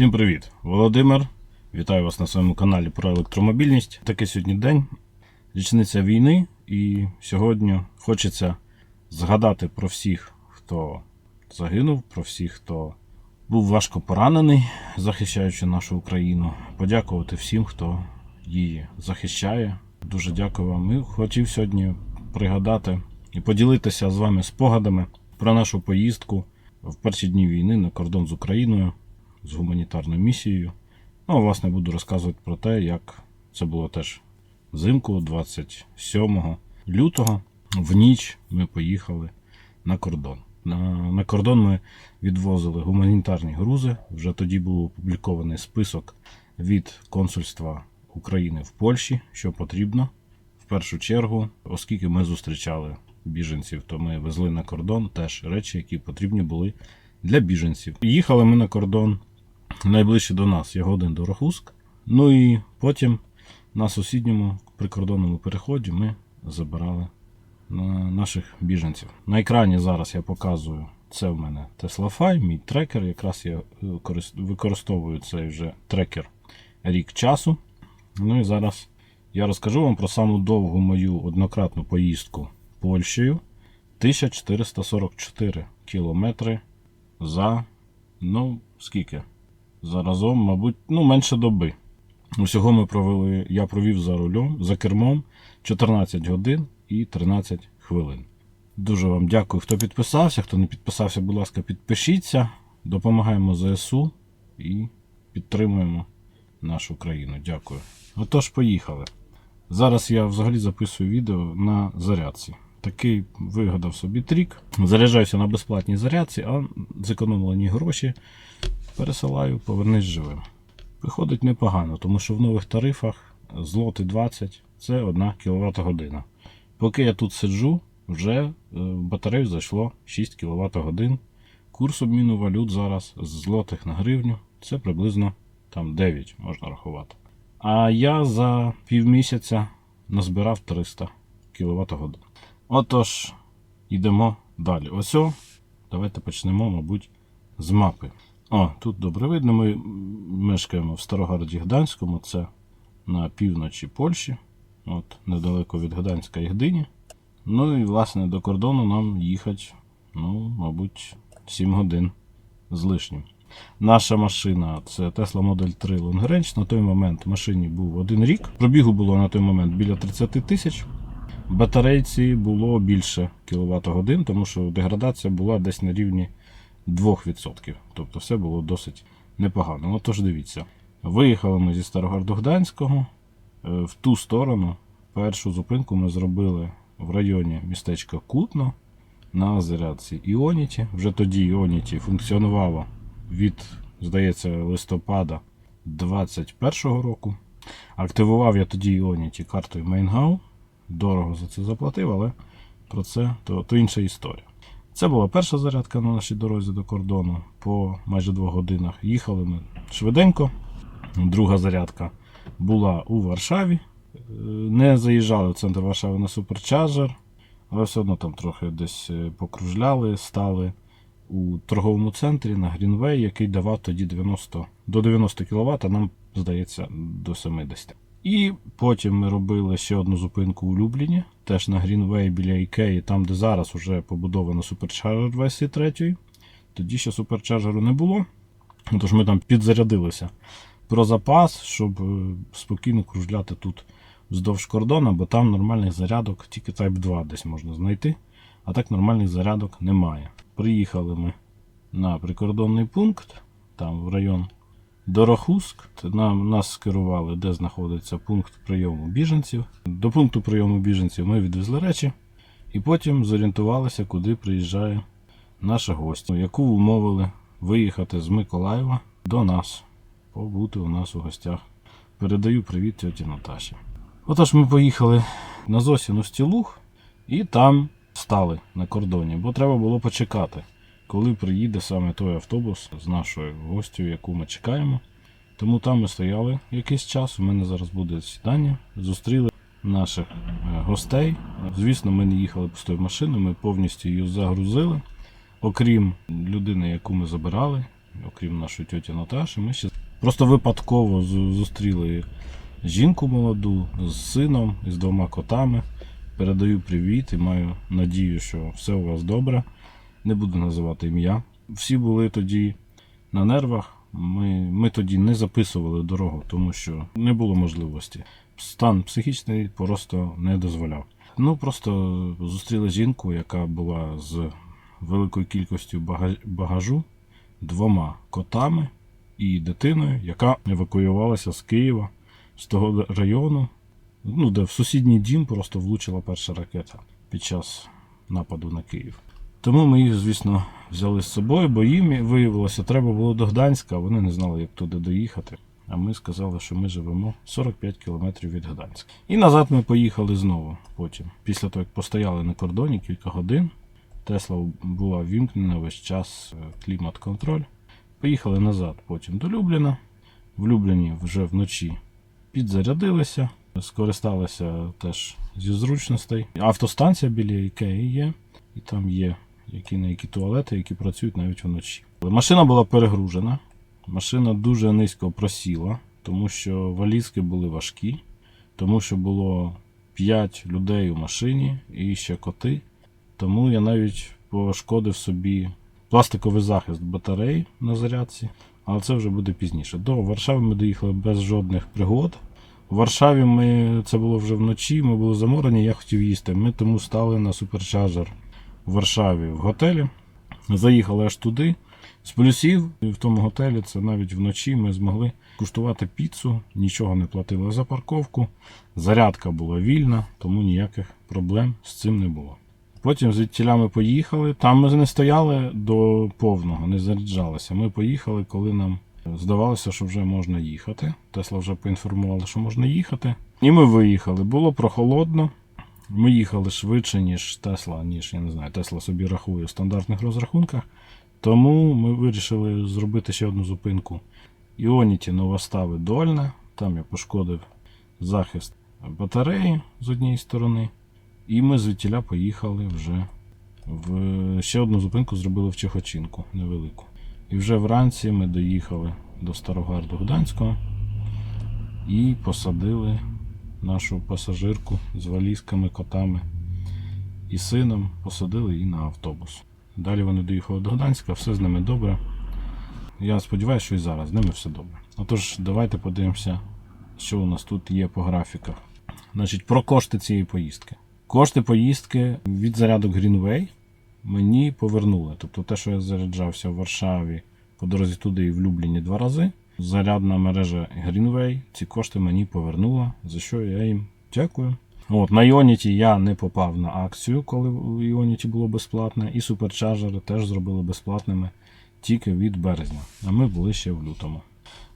Всім привіт! Володимир. Вітаю вас на своєму каналі про електромобільність. Такий сьогодні день, річниця війни, і сьогодні хочеться згадати про всіх, хто загинув, про всіх, хто був важко поранений, захищаючи нашу Україну. Подякувати всім, хто її захищає. Дуже дякую вам. І хотів сьогодні пригадати і поділитися з вами спогадами про нашу поїздку в перші дні війни на кордон з Україною з гуманітарною місією. Ну, а, власне, буду розказувати про те, як це було теж взимку, 27 лютого. В ніч ми поїхали на кордон. На, на кордон ми відвозили гуманітарні грузи. Вже тоді був опублікований список від консульства України в Польщі, що потрібно. В першу чергу, оскільки ми зустрічали біженців, то ми везли на кордон теж речі, які потрібні були для біженців. Їхали ми на кордон найближче до нас є годин до Рохуск. Ну і потім на сусідньому прикордонному переході ми забирали на наших біженців. На екрані зараз я показую. Це в мене Tesla Fi, мій трекер. Якраз я е, використовую цей вже трекер рік часу. Ну і зараз я розкажу вам про саму довгу мою однократну поїздку Польщею. 1444 кілометри за, ну, скільки? Заразом, мабуть, ну, менше доби. Усього ми провели, я провів за рулем, за кермом 14 годин і 13 хвилин. Дуже вам дякую, хто підписався. Хто не підписався, будь ласка, підпишіться. Допомагаємо ЗСУ і підтримуємо нашу країну. Дякую. Отож, поїхали. Зараз я взагалі записую відео на зарядці. Такий вигадав собі трік. Заряджаюся на безплатній зарядці, а зекономлені гроші пересилаю, повернись живим. Виходить непогано, тому що в нових тарифах злоти 20 це 1 кВт година. Поки я тут сиджу, вже е, в батарею зайшло 6 кВт годин. Курс обміну валют зараз з злотих на гривню це приблизно там 9 можна рахувати. А я за півмісяця назбирав 300 кВт годин. Отож, йдемо далі. Ось, давайте почнемо, мабуть, з мапи. О, тут добре видно. Ми мешкаємо в Старогороді Гданському, це на півночі Польщі, от недалеко від Гданська і Гдині. Ну і власне до кордону нам їхати, ну, мабуть, 7 годин з лишнім. Наша машина це Tesla Model 3 Long Range. На той момент машині був один рік. Пробігу було на той момент біля 30 тисяч. Батарейці було більше кВт годин, тому що деградація була десь на рівні 2%. Тобто все було досить непогано. Отож, дивіться. Виїхали ми зі Старограду Гданського е, в ту сторону. Першу зупинку ми зробили в районі містечка Кутно на зарядці Іоніті. Вже тоді Іоніті функціонувало від, здається, листопада 2021 року. Активував я тоді Іоніті картою MainGao. Дорого за це заплатив, але про це то, то інша історія. Це була перша зарядка на нашій дорозі до кордону по майже двох годинах. Їхали ми швиденько. Друга зарядка була у Варшаві. Е, Не заїжджали в центр Варшави на суперчарджер, але все одно там трохи десь е, покружляли, стали у торговому центрі на Грінвей, який давав тоді 90, до 90 кВт, а нам здається до 70. І потім ми робили ще одну зупинку у Любліні, теж на Грінвей біля Ікеї, там, де зараз вже побудовано суперчарджер версії 3. Тоді ще суперчарджеру не було. Тож ми там підзарядилися про запас, щоб е, спокійно кружляти тут вздовж кордону, бо там нормальних зарядок, тільки Type 2 десь можна знайти, а так нормальних зарядок немає. Приїхали ми на прикордонний пункт, там в район Дорохуск. Нам, нас скерували, де знаходиться пункт прийому біженців. До пункту прийому біженців ми відвезли речі і потім зорієнтувалися, куди приїжджає наша гостя, яку умовили виїхати з Миколаєва до нас, побути у нас у гостях. Передаю привіт тьоті Наташі. Отож, ми поїхали на Зосіну Стілух і там стали на кордоні, бо треба було почекати, коли приїде саме той автобус з нашою гостю, яку ми чекаємо. Тому там ми стояли якийсь час. У мене зараз буде сідання. Зустріли наших е, гостей. Звісно, ми не їхали пустою машиною, ми повністю її загрузили. Окрім людини, яку ми забирали, окрім нашої тьоті Наташі, ми ще просто випадково зустріли жінку молоду з сином і з двома котами. Передаю привіт і маю надію, що все у вас добре. Не буду називати ім'я. Всі були тоді на нервах. Ми, ми тоді не записували дорогу, тому що не було можливості. Стан психічний просто не дозволяв. Ну просто зустріли жінку, яка була з великою кількістю багажу, двома котами і дитиною, яка евакуювалася з Києва, з того району, ну, де в сусідній дім просто влучила перша ракета під час нападу на Київ. Тому ми їх, звісно, взяли з собою, бо їм виявилося, треба було до Гданська, а вони не знали, як туди доїхати. А ми сказали, що ми живемо 45 кілометрів від Гданська. І назад ми поїхали знову потім. Після того, як постояли на кордоні кілька годин, Тесла була вімкнена весь час е, клімат-контроль. Поїхали назад потім до Любліна. В Любліні вже вночі підзарядилися, скористалися теж зі зручностей. Автостанція біля Ікеї є, і там є які на які туалети, які працюють навіть вночі. Машина була перегружена, машина дуже низько просіла, тому що валізки були важкі, тому що було 5 людей у машині і ще коти. Тому я навіть пошкодив собі пластиковий захист батарей на зарядці, але це вже буде пізніше. До Варшави ми доїхали без жодних пригод. У Варшаві ми це було вже вночі, ми були заморені, я хотів їсти. Ми тому стали на суперчарджер Варшаві в готелі. Заїхали аж туди. З плюсів в тому готелі це навіть вночі ми змогли куштувати піцу, нічого не платили за парковку. Зарядка була вільна, тому ніяких проблем з цим не було. Потім звідтіля ми поїхали. Там ми не стояли до повного, не заряджалися. Ми поїхали, коли нам здавалося, що вже можна їхати. Тесла вже поінформувала, що можна їхати. І ми виїхали. Було прохолодно. Ми їхали швидше, ніж Тесла, ніж я не знаю, Тесла собі рахує в стандартних розрахунках. Тому ми вирішили зробити ще одну зупинку. Іоніті Новостави Дольне. Там я пошкодив захист батареї з однієї сторони. І ми звідтіля поїхали вже в ще одну зупинку зробили в Чехочинку невелику. І вже вранці ми доїхали до Старогарду Гданського і посадили нашу пасажирку з валізками, котами і сином, посадили її на автобус. Далі вони доїхали до Гданська, все з ними добре. Я сподіваюся, що і зараз з ними все добре. Отож, давайте подивимося, що у нас тут є по графіках. Значить, про кошти цієї поїздки. Кошти поїздки від зарядок Greenway мені повернули. Тобто те, що я заряджався в Варшаві по дорозі туди і в Любліні два рази. Зарядна мережа Greenway ці кошти мені повернула, за що я їм дякую. От, на Іоніті я не попав на акцію, коли Іоніті було безплатне, і суперчарджери теж зробили безплатними тільки від березня. А ми були ще в лютому.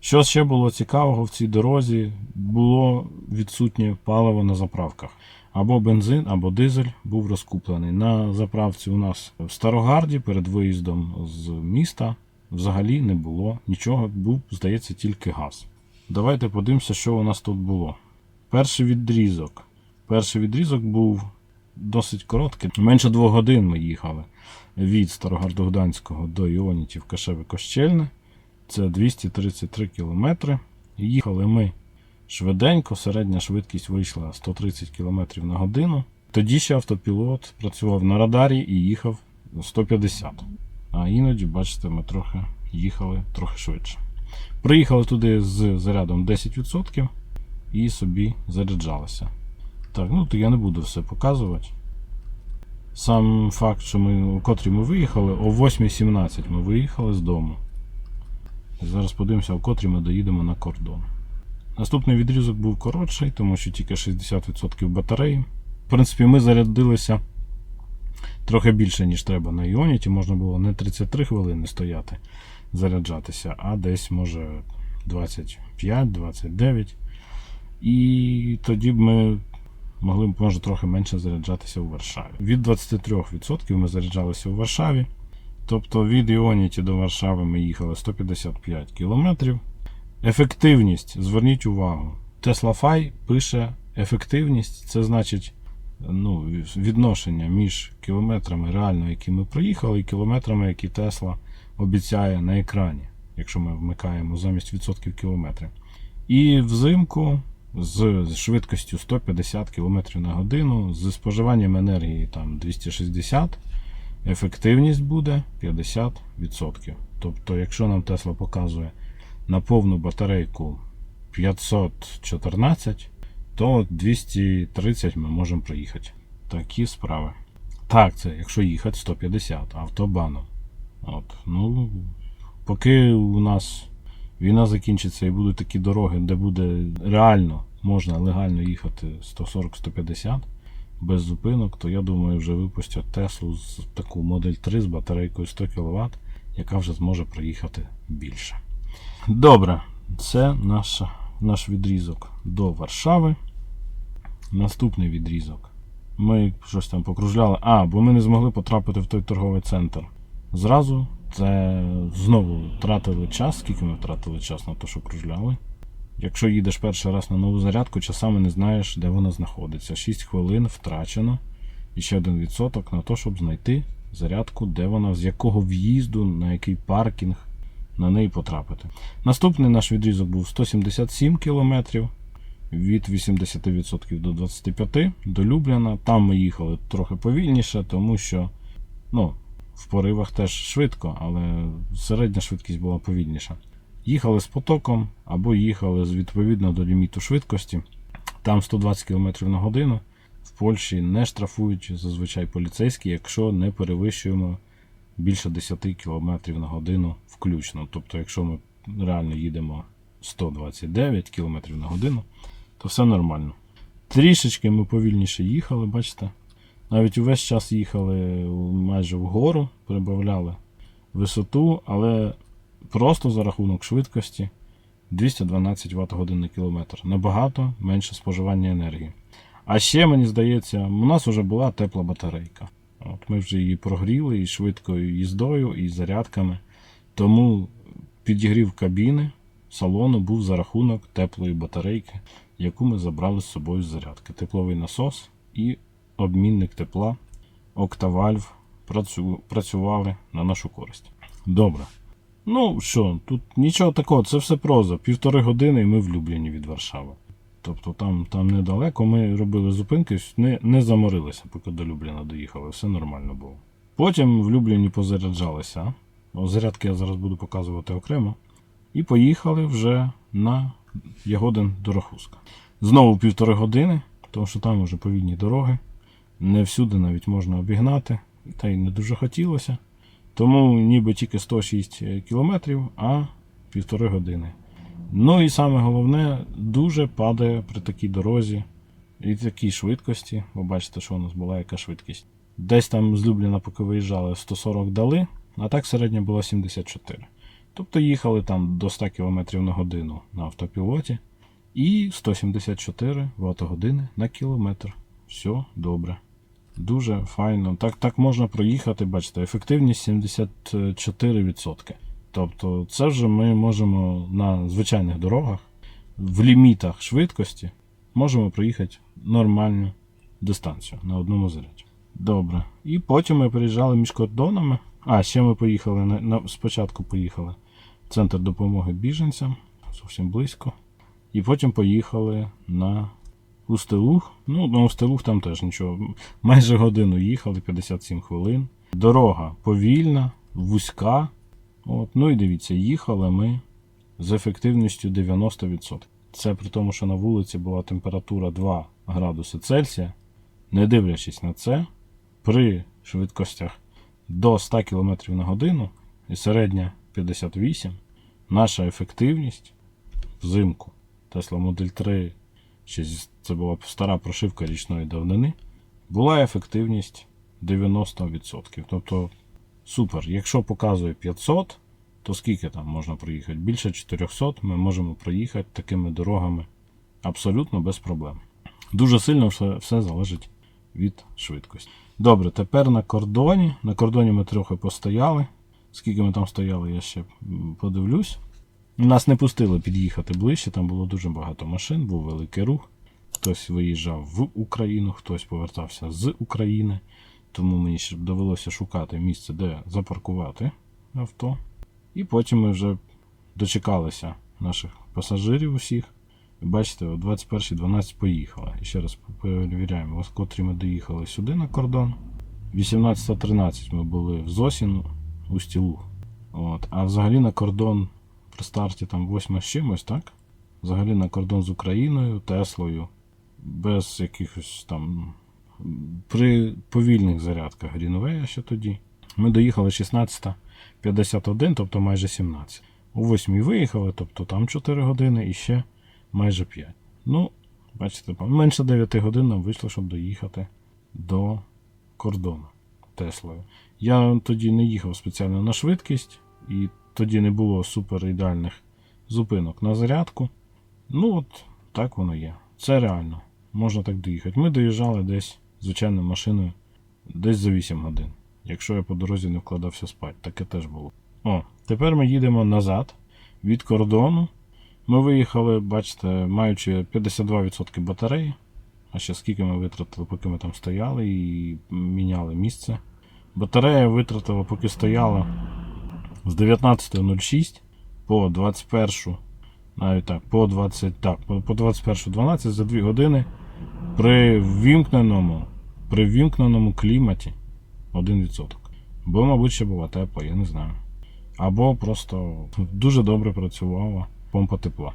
Що ще було цікавого в цій дорозі, було відсутнє паливо на заправках. Або бензин, або дизель був розкуплений. На заправці у нас в Старогарді перед виїздом з міста взагалі не було нічого, був, здається, тільки газ. Давайте подивимося, що у нас тут було. Перший відрізок. Перший відрізок був досить короткий. Менше двох годин ми їхали від Старогарду Гданського до Іонітів Кашеве Кощельне. Це 233 кілометри. Їхали ми швиденько, середня швидкість вийшла 130 км на годину. Тоді ще автопілот працював на радарі і їхав 150. А іноді, бачите, ми трохи їхали трохи швидше. Приїхали туди з зарядом 10% і собі заряджалися. Так, ну то я не буду все показувати. Сам факт, що ми, о котрій ми виїхали, о 8.17 ми виїхали з дому. Зараз подивимося, о котрій ми доїдемо на кордон. Наступний відрізок був коротший, тому що тільки 60% батареї. В принципі, ми зарядилися трохи більше, ніж треба на Іоніті. Можна було не 33 хвилини стояти, заряджатися, а десь, може, 25-29. І тоді б ми могли б, може, трохи менше заряджатися у Варшаві. Від 23% ми заряджалися у Варшаві. Тобто від Іоніті до Варшави ми їхали 155 кілометрів. Ефективність, зверніть увагу. Tesla Fi пише ефективність, це значить ну, відношення між кілометрами, реально, які ми проїхали, і кілометрами, які Tesla обіцяє на екрані. якщо ми вмикаємо замість відсотків кілометрів. І взимку з швидкістю 150 км на годину, з споживанням енергії там 260, ефективність буде 50%. Тобто, якщо нам Tesla показує на повну батарейку 514, то 230 ми можемо проїхати. Такі справи. Так, це якщо їхати 150 автобаном. От, ну, поки у нас війна закінчиться і будуть такі дороги, де буде реально можна легально їхати 140-150 без зупинок, то я думаю, вже випустять Теслу з таку модель 3 з батарейкою 100 кВт, яка вже зможе проїхати більше. Добре, це наш, наш відрізок до Варшави. Наступний відрізок. Ми щось там покружляли. А, бо ми не змогли потрапити в той торговий центр. Зразу це знову втратили час. Скільки ми втратили час на те, що кружляли? Якщо їдеш перший раз на нову зарядку, часами не знаєш, де вона знаходиться. 6 хвилин втрачено. І ще один відсоток на те, щоб знайти зарядку, де вона, з якого в'їзду, на який паркінг на неї потрапити. Наступний наш відрізок був 177 км від 80% до 25% до Любляна. Там ми їхали трохи повільніше, тому що ну, в поривах теж швидко, але середня швидкість була повільніша. Їхали з потоком або їхали відповідно до ліміту швидкості. Там 120 км на годину. В Польщі не штрафують зазвичай поліцейські, якщо не перевищуємо більше 10 км на годину включно. Тобто, якщо ми реально їдемо 129 км на годину, то все нормально. Трішечки ми повільніше їхали, бачите? Навіть увесь час їхали майже вгору, прибавляли висоту, але просто за рахунок швидкості 212 Вт на кілометр. Набагато менше споживання енергії. А ще, мені здається, у нас вже була тепла батарейка. От Ми вже її прогріли і швидкою їздою, і зарядками. Тому підігрів кабіни салону був за рахунок теплої батарейки, яку ми забрали з собою з зарядки. Тепловий насос і обмінник тепла Octavalve працювали на нашу користь. Добре. Ну що, тут нічого такого, це все проза. Півтори години і ми в Любліні від Варшави. Тобто там, там недалеко ми робили зупинки, не, не заморилися, поки до Любліна доїхали, все нормально було. Потім в Любліні позаряджалися. Зарядки я зараз буду показувати окремо. І поїхали вже на Ягодин до Рахуска. Знову півтори години, тому що там вже повільні дороги. Не всюди навіть можна обігнати, та й не дуже хотілося. Тому ніби тільки 106 кілометрів, а півтори години. Ну і саме головне, дуже падає при такій дорозі і такій швидкості. Ви бачите, що у нас була яка швидкість. Десь там з Любліна, поки виїжджали, 140 дали, а так середня була 74. Тобто їхали там до 100 км на годину на автопілоті і 174 Вт години на кілометр. Все добре. Дуже файно. Так, так можна проїхати, бачите, ефективність 74%. Тобто, це вже ми можемо на звичайних дорогах в лімітах швидкості можемо проїхати нормальну дистанцію на одному заряді. Добре. І потім ми приїжджали між кордонами. А, ще ми поїхали на спочатку поїхали в центр допомоги біженцям, зовсім близько. І потім поїхали на Устилух. Ну, на Устилух там теж нічого. Майже годину їхали, 57 хвилин. Дорога повільна, вузька. От, ну і дивіться, їхали ми з ефективністю 90%. Це при тому, що на вулиці була температура 2 градуси Цельсія. Не дивлячись на це, при швидкостях до 100 км на годину і середня 58, наша ефективність взимку Tesla Model 3, ще це була стара прошивка річної давнини, була ефективність 90%. Тобто Супер. Якщо показує 500, то скільки там можна проїхати? Більше 400 ми можемо проїхати такими дорогами абсолютно без проблем. Дуже сильно все, все залежить від швидкості. Добре, тепер на кордоні. На кордоні ми трохи постояли. Скільки ми там стояли, я ще подивлюсь. Нас не пустили під'їхати ближче, там було дуже багато машин, був великий рух. Хтось виїжджав в Україну, хтось повертався з України. Тому мені ще довелося шукати місце, де запаркувати авто. І потім ми вже дочекалися наших пасажирів усіх. Бачите, о 21.12 поїхали. Ще раз перевіряємо, ось котрі ми доїхали сюди на кордон. 18.13 ми були в Зосіну у Стілуг. От. А взагалі на кордон при старті там 8 з чимось, так? Взагалі на кордон з Україною, Теслою, без якихось там. При повільних зарядках Грінвея ще тоді. Ми доїхали 16.51, тобто майже 17. О 8 виїхали, тобто там 4 години і ще майже 5. Ну, бачите, менше 9 годин нам вийшло, щоб доїхати до кордону Теслою. Я тоді не їхав спеціально на швидкість, і тоді не було супер ідеальних зупинок на зарядку. Ну, от так воно є. Це реально. Можна так доїхати. Ми доїжджали десь звичайною машиною десь за 8 годин. Якщо я по дорозі не вкладався спати, таке теж було. О, тепер ми їдемо назад від кордону. Ми виїхали, бачите, маючи 52% батареї. А ще скільки ми витратили, поки ми там стояли і міняли місце. Батарея витратила, поки стояла з 19.06 по 21, навіть так, по 20, так, по по 21.12 за 2 години при ввімкненому, при ввімкненому кліматі 1%. Бо, мабуть, ще була тепла, я не знаю. Або просто дуже добре працювала помпа тепла.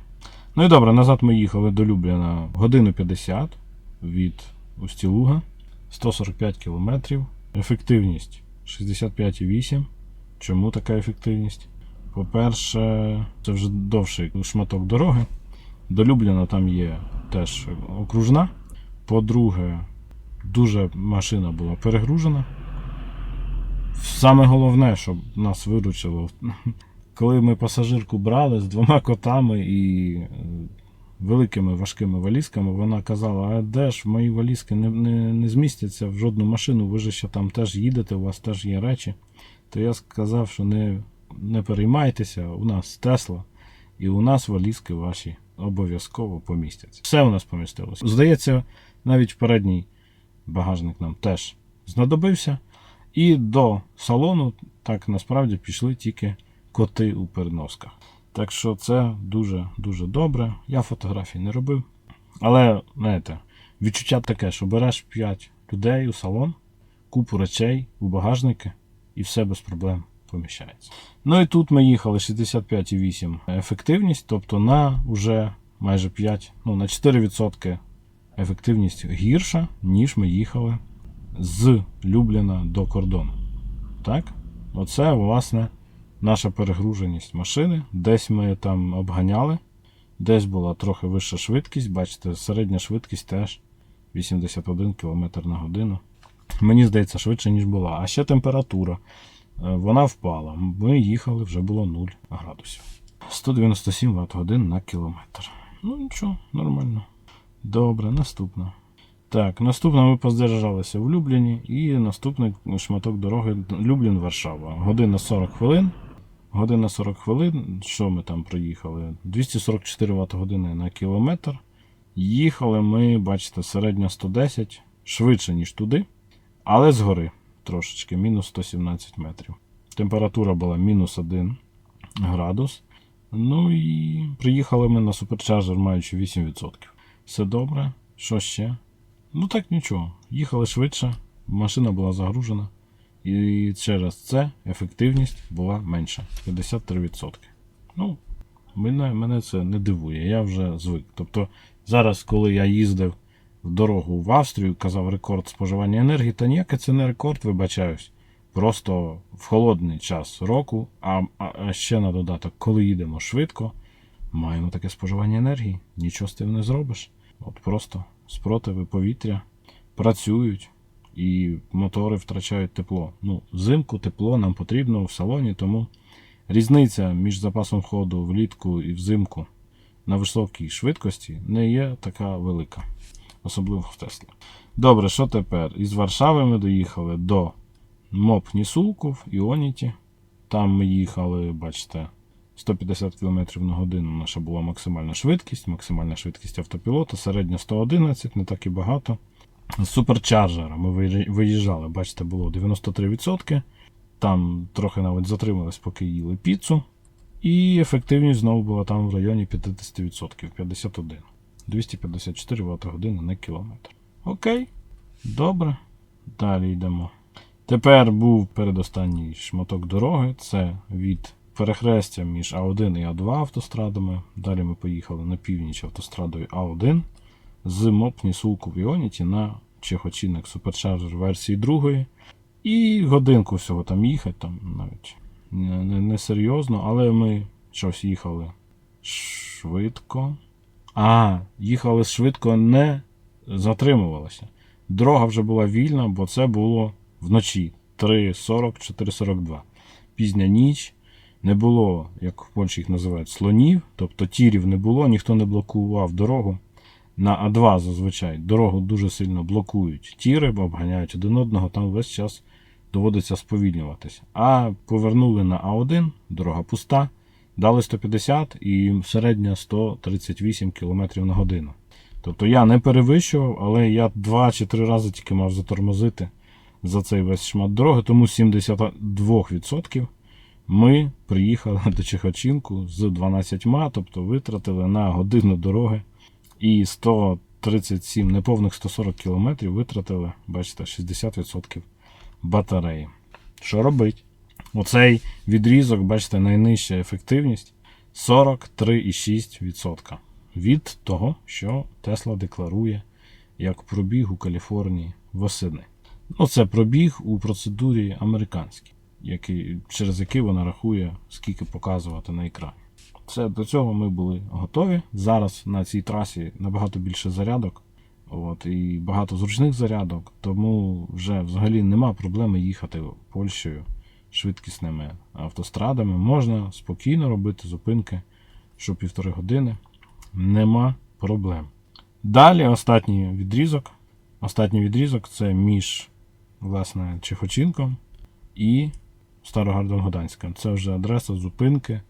Ну і добре, назад ми їхали до Любляна годину 50 від Устілуга, 145 кілометрів. Ефективність 65,8. Чому така ефективність? По-перше, це вже довший шматок дороги. До Любляна там є теж окружна. По-друге, дуже машина була перегружена. Саме головне, щоб нас виручило, коли ми пасажирку брали з двома котами і е, великими важкими валізками, вона казала: а де ж мої валізки не, не, не змістяться в жодну машину, ви ж ще там теж їдете, у вас теж є речі. То я сказав, що не, не переймайтеся, у нас Тесла, і у нас валізки ваші обов'язково помістяться. Все у нас помістилося. Здається, навіть передній багажник нам теж знадобився. І до салону так насправді пішли тільки коти у переносках. Так що це дуже-дуже добре. Я фотографій не робив. Але, знаєте, відчуття таке, що береш 5 людей у салон, купу речей у багажники і все без проблем поміщається. Ну і тут ми їхали 65,8 ефективність, тобто на вже майже 5, ну на 4% ефективність гірша, ніж ми їхали з Любліна до кордону. Так? Оце, власне, наша перегруженість машини. Десь ми там обганяли, десь була трохи вища швидкість. Бачите, середня швидкість теж 81 км на годину. Мені здається, швидше, ніж була. А ще температура. Е, Вона впала. Ми їхали, вже було 0 градусів. 197 Вт годин на кілометр. Ну нічого, нормально. Добре, наступна. Так, наступно ми поздержалися в Любліні і наступний шматок дороги Люблін-Варшава. Година 40 хвилин. Година 40 хвилин. Що ми там проїхали? 244 Вт години на кілометр. Їхали ми, бачите, середньо 110, швидше, ніж туди, але згори трошечки, мінус 117 метрів. Температура була мінус 1 градус. Ну і приїхали ми на суперчарджер, маючи 8%. Все добре. Що ще? Ну так нічого. Їхали швидше, машина була загружена. І через це ефективність була менша 53%. Ну, мене, мене це не дивує, я вже звик. Тобто, зараз, коли я їздив в дорогу в Австрію, казав рекорд споживання енергії, та ніякий це не рекорд, вибачаюсь. Просто в холодний час року, а, а, ще на додаток, коли їдемо швидко, маємо таке споживання енергії. Нічого з тим не зробиш. От просто спротиви повітря працюють і мотори втрачають тепло. Ну, взимку тепло нам потрібно в салоні, тому різниця між запасом ходу влітку і взимку на високій швидкості не є така велика, особливо в Теслі. Добре, що тепер? Із Варшави ми доїхали до МОП Нісулку в Іоніті. Там ми їхали, бачите, 150 км на годину наша була максимальна швидкість, максимальна швидкість автопілота, середня 111, не так і багато. З суперчарджера ми виїжджали, бачите, було 93%. Там трохи навіть затримались, поки їли піцу. І ефективність знову була там в районі 50%, 51. 254 Вт години на кілометр. Окей, добре. Далі йдемо. Тепер був передостанній шматок дороги. Це від перехрестя між А1 і А2 автострадами. Далі ми поїхали на північ автострадою А1 з Мопні Сулку в Іоніті на Чехочинник Supercharger версії 2. І годинку всього там їхати, там навіть не, не, не серйозно, але ми щось їхали швидко. А, їхали швидко, не затримувалися. Дорога вже була вільна, бо це було вночі 3.40, 4.42. Пізня ніч. Не було, як в Польщі їх називають, слонів, тобто тірів не було, ніхто не блокував дорогу. На А2 зазвичай дорогу дуже сильно блокують тіри, бо обганяють один одного, там весь час доводиться сповільнюватися. А повернули на А1, дорога пуста, дали 150 і середня 138 км на годину. Тобто я не перевищував, але я 2 чи 3 рази тільки мав затормозити за цей весь шмат дороги, тому 72% ми приїхали до Чехачинку з 12, тобто витратили на годину дороги і 137 неповних 140 км витратили, бачите, 60% батареї. Що робить? Оцей відрізок, бачите, найнижча ефективність 43,6% від того, що Тесла декларує як пробіг у Каліфорнії восени. Ну, це пробіг у процедурі американській, який, через який вона рахує, скільки показувати на екрані. Це до цього ми були готові. Зараз на цій трасі набагато більше зарядок. От, і багато зручних зарядок, тому вже взагалі нема проблеми їхати Польщею швидкісними автострадами. Можна спокійно робити зупинки що півтори години. Нема проблем. Далі останній відрізок. Останній відрізок це між власне, Чехочинком і Старогардом Гданськом. Це вже адреса зупинки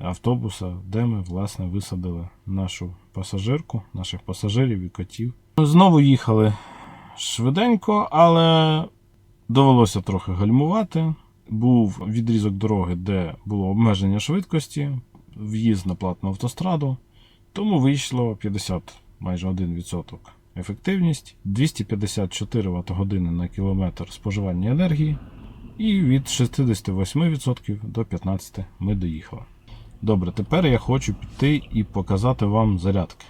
автобуса, де ми власне висадили нашу пасажирку, наших пасажирів і котів. Знову їхали швиденько, але довелося трохи гальмувати. Був відрізок дороги, де було обмеження швидкості, в'їзд на платну автостраду. Тому вийшло 50 майже 1% ефективність, 254 Вт години на кілометр споживання енергії. І від 68% до 15% ми доїхали. Добре, тепер я хочу піти і показати вам зарядки.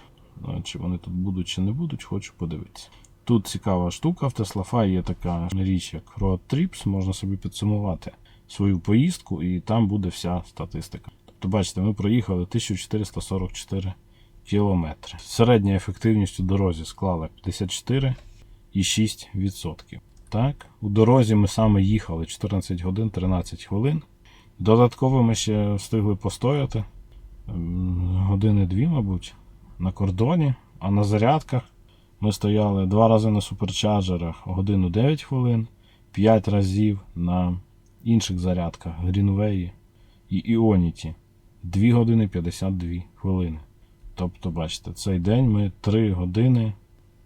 Чи вони тут будуть, чи не будуть, хочу подивитися. Тут цікава штука, в Теслафа є така річ, як Road Trips, можна собі підсумувати свою поїздку, і там буде вся статистика. Тобто, бачите, ми проїхали 1444 кілометри. Середня ефективність у дорозі склала 54,6%. Так, у дорозі ми саме їхали 14 годин 13 хвилин. Додатково ми ще встигли постояти години дві, мабуть, на кордоні, а на зарядках ми стояли два рази на суперчарджерах годину 9 хвилин, 5 разів на інших зарядках Greenway і Іоніті 2 години 52 хвилини. Тобто, бачите, цей день ми 3 години,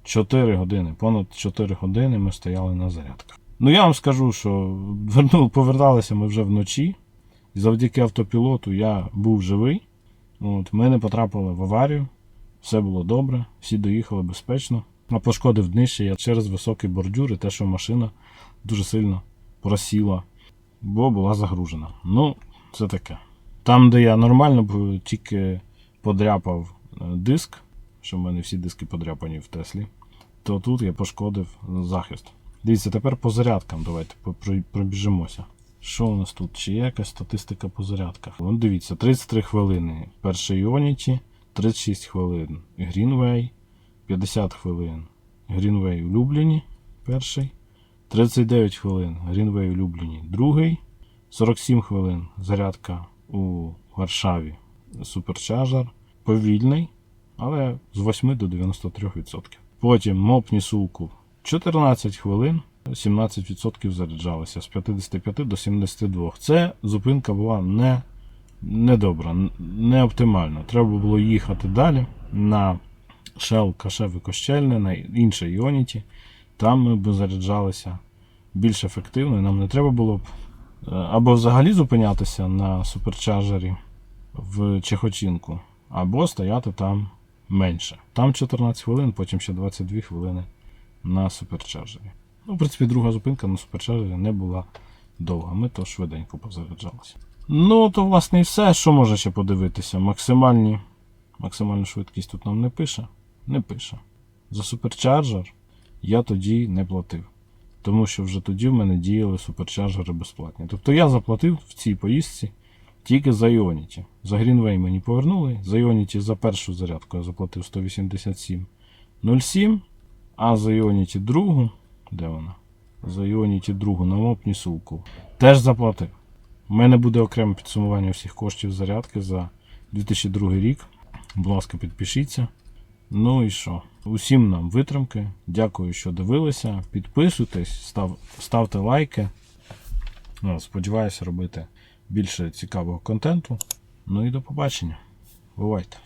4 години, понад 4 години ми стояли на зарядках. Ну я вам скажу, що верну, поверталися ми вже вночі. І завдяки автопілоту я був живий. От, Ми не потрапили в аварію, все було добре, всі доїхали безпечно. А пошкодив днище я через високий бордюр і те, що машина дуже сильно просіла, бо була загружена. Ну, це таке. Там, де я нормально тільки подряпав е, диск, що в мене всі диски подряпані в Теслі, то тут я пошкодив захист. Дивіться, тепер по зарядкам давайте пробіжимося. Що у нас тут? Чи є якась статистика по зарядках? Вон дивіться, 33 хвилини перший Іоніті, 36 хвилин Greenway, 50 хвилин Greenway улюблені перший, 39 хвилин Greenway улюблені другий, 47 хвилин зарядка у Варшаві Supercharger, повільний, але з 8 до 93%. Потім Мопні Сулку 14 хвилин, 17% заряджалося з 55 до 72. Це зупинка була не, добра, не оптимальна. Треба було їхати далі на Shell Кашеве Кощельне, на інше Іоніті. Там ми б заряджалися більш ефективно. Нам не треба було б е, або взагалі зупинятися на суперчарджері в Чехочинку, або стояти там менше. Там 14 хвилин, потім ще 22 хвилини на суперчарджері. Ну, в принципі, друга зупинка на суперчарджері не була довга. Ми то швиденько позаряджалися. Ну, то власне і все. Що може ще подивитися? Максимальні, максимальну швидкість тут нам не пише. Не пише. За суперчарджер я тоді не платив. Тому що вже тоді в мене діяли суперчарджери безплатні. Тобто я заплатив в цій поїздці тільки за Ionity. За Greenway мені повернули. За Ionity за першу зарядку я заплатив 187,07. А за Ionity другу, де вона? За Ionity другу на мопні сулку. Теж заплатив. У мене буде окреме підсумування всіх коштів зарядки за 2002 рік. Будь ласка, підпишіться. Ну і що? Усім нам витримки. Дякую, що дивилися. Підписуйтесь, став, ставте лайки. Ну, сподіваюся робити більше цікавого контенту. Ну і до побачення. Бувайте!